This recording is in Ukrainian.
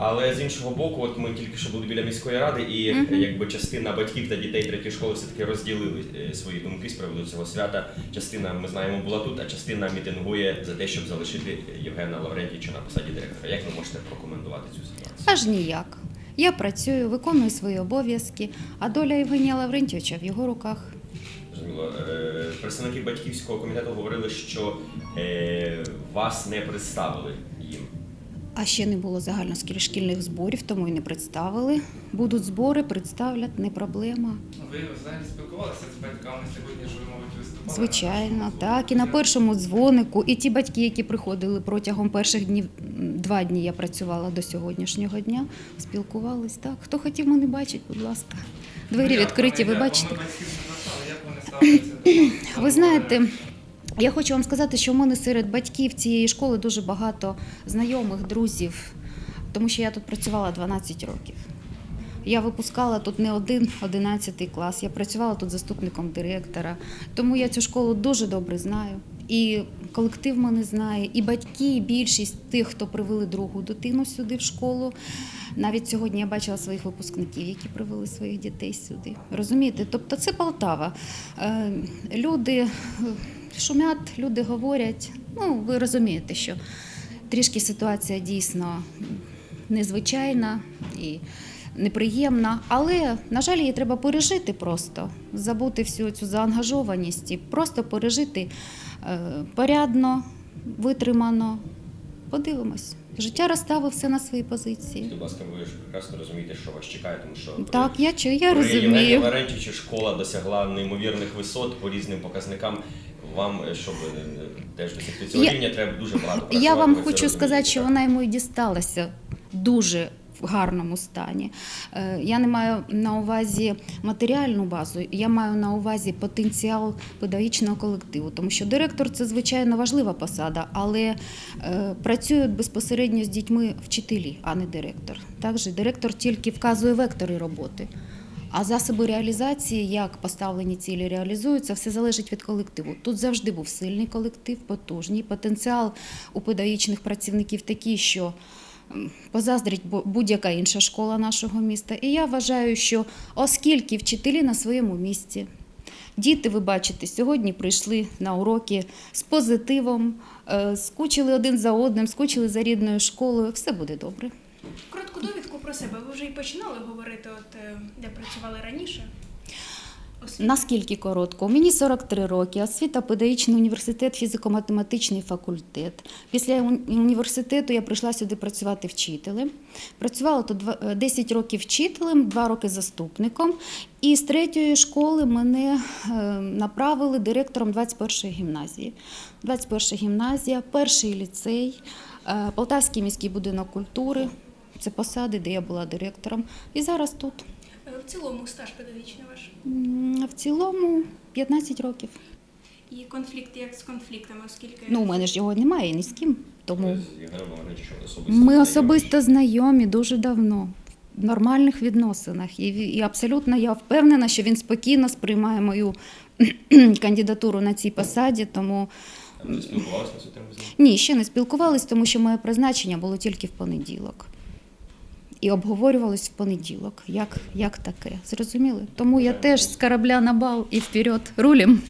Але з іншого боку, от ми тільки що були біля міської ради, і Мгм. е, якби частина батьків та дітей третьої школи все-таки розділили е, свої думки з приводу цього свята. Частина, ми знаємо, була тут, а частина мітингує за те, щоб залишити Євгена Лаврентійовича на посаді директора. Як ви можете прокоментувати цю ситуацію? Аж ніяк. Я працюю, виконую свої обов'язки, а доля Євгенія Лаврентьовича в його руках. Е, Представники батьківського комітету говорили, що е, вас не представили. А ще не було загальношкільних зборів, тому і не представили. Будуть збори, представлять, не проблема. Ну, Ви взагалі спілкувалися з батьками сьогодні, що ви, мабуть, виступали? Звичайно, так. І на першому дзвонику, і ті батьки, які приходили протягом перших днів, два дні я працювала до сьогоднішнього дня, спілкувались. Так, хто хотів мене бачить, будь ласка. Двері Ну, відкриті, ви бачите. Ви знаєте, я хочу вам сказати, що в мене серед батьків цієї школи дуже багато знайомих, друзів, тому що я тут працювала 12 років. Я випускала тут не один 11 клас, я працювала тут заступником директора. Тому я цю школу дуже добре знаю. І колектив мене знає, і батьки, і більшість тих, хто привели другу дитину сюди в школу. Навіть сьогодні я бачила своїх випускників, які привели своїх дітей сюди. Розумієте? Тобто це Полтава. Е, Люди шумять, люди говорять. Ну, ви розумієте, що трішки ситуація дійсно незвичайна і неприємна, але, на жаль, її треба пережити просто, забути всю цю заангажованість і просто пережити е, порядно, витримано. Подивимось. Життя розставив все на свої позиції. Будь ласка, ви ж прекрасно розумієте, що вас чекає, тому що Так, я чую, я При розумію. Лаврентійовичу школа досягла неймовірних висот по різним показникам. Вам, е, щоб е, теж досягти цього Я- рівня, треба дуже багато працювати. Я вам хочу сказати, що вона йому і дісталася дуже в гарному стані. Е, Я не маю на увазі матеріальну базу, я маю на увазі потенціал педагогічного колективу, тому що директор це звичайно важлива посада, але працюють безпосередньо з дітьми вчителі, а не директор. Також директор тільки вказує вектори роботи. А засоби реалізації, як поставлені цілі реалізуються, все залежить від колективу. Тут завжди був сильний колектив, потужний. Потенціал у педагогічних працівників такий, що позаздрить будь-яка інша школа нашого міста. І я вважаю, що оскільки вчителі на своєму місці, діти, ви бачите, сьогодні прийшли на уроки з позитивом, е, скучили один за одним, скучили за рідною школою, все буде добре. Про себе. Ви вже і починали говорити, от е, де працювали раніше. Освіта. Наскільки коротко? Мені 43 роки, освіта педагогічний університет, фізико-математичний факультет. Після університету я прийшла сюди працювати вчителем. Працювала тут е, 10 років вчителем, 2 роки заступником. І з третьої школи мене е, направили директором 21-ї гімназії. 21 гімназія, перший ліцей, е, Полтавський міський будинок культури. Це посади, де я була директором. І зараз тут. Е, В цілому стаж педагогічний ваш. В цілому 15 років. І конфлікт як з конфліктами, оскільки Ну, у мене ж його немає ні з ким. Тому ми особисто знайомі дуже давно. В нормальних відносинах. І, і абсолютно я впевнена, що він спокійно сприймає мою кандидатуру на цій посаді. Тому А Ви спілкувалися ні, ще не спілкувались, тому що моє призначення було тільки в понеділок. І обговорювалось в понеділок, як, як таке. Зрозуміли? Тому я теж з корабля на бал і вперед рулем.